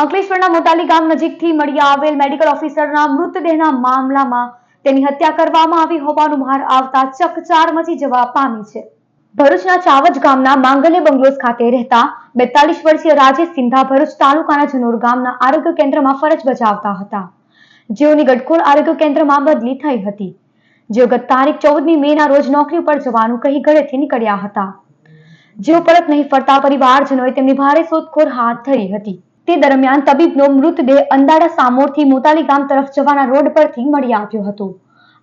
અંકલેશ્વરના મોટાલી ગામ નજીકથી મળી આવેલ મેડિકલ ઓફિસરના મૃતદેહના મામલામાં તેની હત્યા કરવામાં આવી હોવાનું બહાર આવતા ચકચાર મચી જવા પામી છે. ભરૂચના ચાવજ ગામના માંગલ્ય બંગલોઝ ખાતે રહેતા બેતાલીસ વર્ષીય રાજેશ સિંધા ભરૂચ તાલુકાના જનોર ગામના આરોગ્ય કેન્દ્રમાં ફરજ બજાવતા હતા. જેઓની ગડખોલ આરોગ્ય કેન્દ્રમાં બદલી થઈ હતી. જેઓ ગત તારીખ ચૌદમી મેના રોજ નોકરી ઉપર જવાનું કહી ઘરેથી નીકળ્યા હતા. જેઓ પરત નહીં ફરતા પરિવારજનોએ તેમની ભારે શોધખોળ હાથ ધરી હતી. તે દરમિયાન તબીબનો મૃતદેહ અંદાડા સામોરથી મોતાલી ગામ તરફ જવાના રોડ પરથી મળી આવ્યો હતો.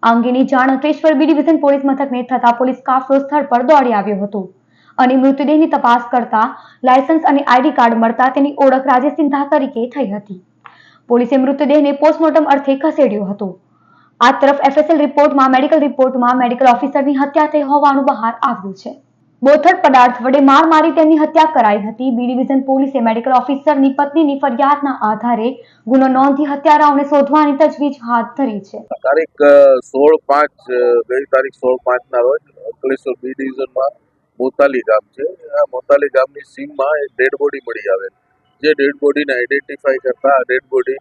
આ અંગેની જાણ અંકલેશ્વર બી ડિવિઝન પોલીસ મથકને થતા પોલીસ કાફલો સ્થળ પર દોડી આવ્યો હતો અને મૃતદેહની તપાસ કરતા લાયસન્સ અને આઈડી કાર્ડ મળતા તેની ઓળખ રાજેશ સિંધા તરીકે થઈ હતી. પોલીસે મૃતદેહને પોસ્ટમોર્ટમ અર્થે ખસેડ્યો હતો. આ તરફ એફએસએલ રિપોર્ટમાં, મેડિકલ રિપોર્ટમાં મેડિકલ ઓફિસરની હત્યા થઈ હોવાનું બહાર આવ્યું છે. બોથડ પદાર્થ વડે માર મારી તેમની હત્યા કરાઈ હતી. બી ડિવિઝન પોલીસે મેડિકલ ઓફિસરની પત્નીની ફરિયાદના આધારે ગુનો નોંધી હત્યારાઓને શોધવાની તજવીજ હાથ ધરી છે. તારીખ સોળ પાંચ બે તારીખ સોળ પાંચના રોજ અંકલેશ્વર બી ડિવિઝનમાં મોતાલી ગામ છે. આ મોતાલી ગામની સીમમાં એક ડેડ બોડી મળી આવેલ. જે ડેડ બોડીને આઈડેન્ટિફાઈ કરતા ડેડ બોડી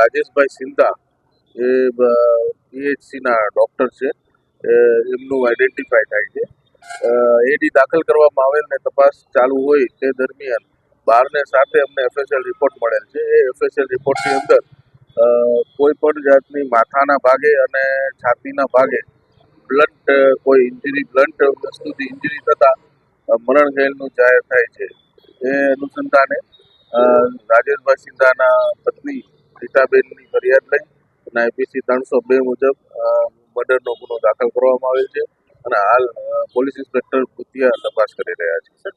રાજેશભાઈ સિંધા, એ પીએચસીના ડૉક્ટર છે. એમનું આઈડેન્ટિફાઈ થાય છે. એડી દાખલ કરવામાં આવેલ ને તપાસ ચાલુ હોય તે દરમિયાન બારને સાથે અમને એફએસએલ રિપોર્ટ મળેલ છે. એ એફએસએલ રિપોર્ટની અંદર કોઈ પણ જાતની માથાના ભાગે અને છાતીના ભાગે બ્લન્ટ કોઈ ઇન્જરી બ્લન્ટ વસ્તુથી ઇન્જરી થતાં મરણ ગયેલનું જાહેર થાય છે. એ અનુસંધાને રાજેશભાઈ સિંધાના પત્ની રીટાબેનની ફરિયાદ લઈ અને આઈપીસી ત્રણસો બે મુજબ મર્ડરનો ગુનો દાખલ કરવામાં આવેલ છે. અને હાલ પોલીસ ઇન્સ્પેક્ટર ભૂતિયા તપાસ કરી રહ્યા છે